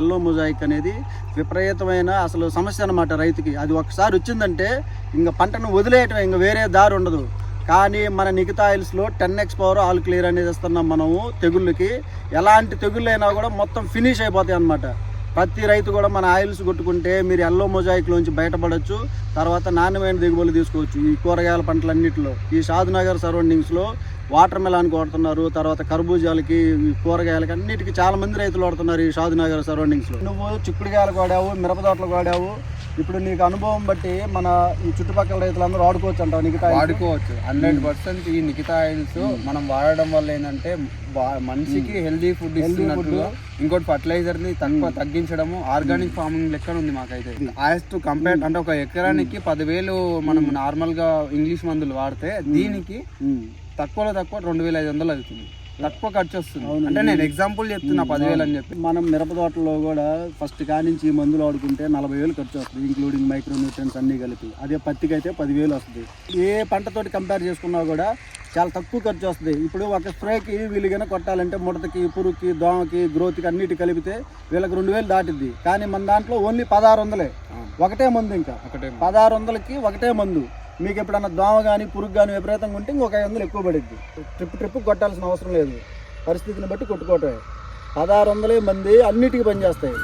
Yellow mosaic అనేది విపరీతమైన అసలు సమస్య అనమాట రైతుకి. అది ఒకసారి వచ్చిందంటే ఇంకా పంటను వదిలేయటం ఇంకా వేరే దారి ఉండదు. కానీ మన Nikita ఆయిల్స్లో ten X power all clear అనేది ఇస్తున్నాం మనము తెగుళ్ళకి. ఎలాంటి తెగుళ్ళు అయినా కూడా మొత్తం ఫినిష్ అయిపోతాయి అన్నమాట. ప్రతి రైతు కూడా మన ఆయిల్స్ కొట్టుకుంటే మీరు ఎల్లో మొజాయిక్లోంచి బయటపడవచ్చు తర్వాత నాణ్యమైన దిగుబడులు తీసుకోవచ్చు ఈ కూరగాయల పంటలన్నింటిలో. ఈ షాద్నగర్ సరౌండింగ్స్లో వాటర్ మెలాన్ కొడుతున్నారు తర్వాత కర్బూజాలకి ఈ కూరగాయలకి అన్నిటికీ చాలా మంది రైతులు వాడుతున్నారు ఈ షాద్నగర్ సరౌండింగ్స్లో నువ్వు చిక్కుడుగాయలు వాడావు మిరప తోటలు వాడావు. ఇప్పుడు నీకు అనుభవం బట్టి మన ఈ చుట్టుపక్కల రైతులందరూ వాడుకోవచ్చు అంటావు నీకు వాడుకోవచ్చు. హండ్రెడ్ పర్సెంట్ ఈ నికితా ఆయిల్స్ మనం వాడడం వల్ల ఏంటంటే మనిషికి హెల్దీ ఫుడ్ ఇస్తున్నట్లు ఇంకోటి ఫర్టిలైజర్ని తక్కువ తగ్గించడము ఆర్గానిక్ ఫార్మింగ్ లెక్క ఉంది మాకైతే. యాజ్ టు కంపేర్ అంటే ఒక ఎకరానికి పదివేలు మనం నార్మల్గా ఇంగ్లీష్ మందులు వాడితే దీనికి తక్కువలో తక్కువ రెండు వేల ఐదు వందలు అవుతుంది. తక్కువ ఖర్చు వస్తుంది. అంటే నేను ఎగ్జాంపుల్ చెప్తున్నా పదివేలు అని చెప్పి. మనం మిరప తోటలో కూడా ఫస్ట్ కానించి ఈ మందులు వాడుకుంటే నలభై వేలు ఖర్చు వస్తుంది ఇంక్లూడింగ్ మైక్రో న్యూట్రియన్స్ అన్నీ కలిపి. అదే పత్తికి అయితే పదివేలు వస్తుంది. ఏ పంటతోటి కంపేర్ చేసుకున్నా కూడా చాలా తక్కువ ఖర్చు వస్తుంది. ఇప్పుడు ఒక స్ప్రేకి కనుక కొట్టాలంటే ముడతకి పురుగుకి దోమకి గ్రోత్కి అన్నిటి కలిపితే వీళ్ళకి రెండు వేలు దాటిద్ది. కానీ మన దాంట్లో ఓన్లీ పదహారు వందలే. ఒకటే మందు ఇంకా. ఒకటే పదహారు వందలకి ఒకటే మందు. మీకు ఎప్పుడన్నా దోమ కానీ పురుగు కానీ విపరీతంగా ఉంటే ఇంకొక ఐదు వందలు ఎక్కువ పడుద్ది. ట్రిప్ ట్రిప్ కొట్టాల్సిన అవసరం లేదు. పరిస్థితిని బట్టి కొట్టుకోవటమే. పదహారు వందలే మంది అన్నిటికీ పనిచేస్తాయి.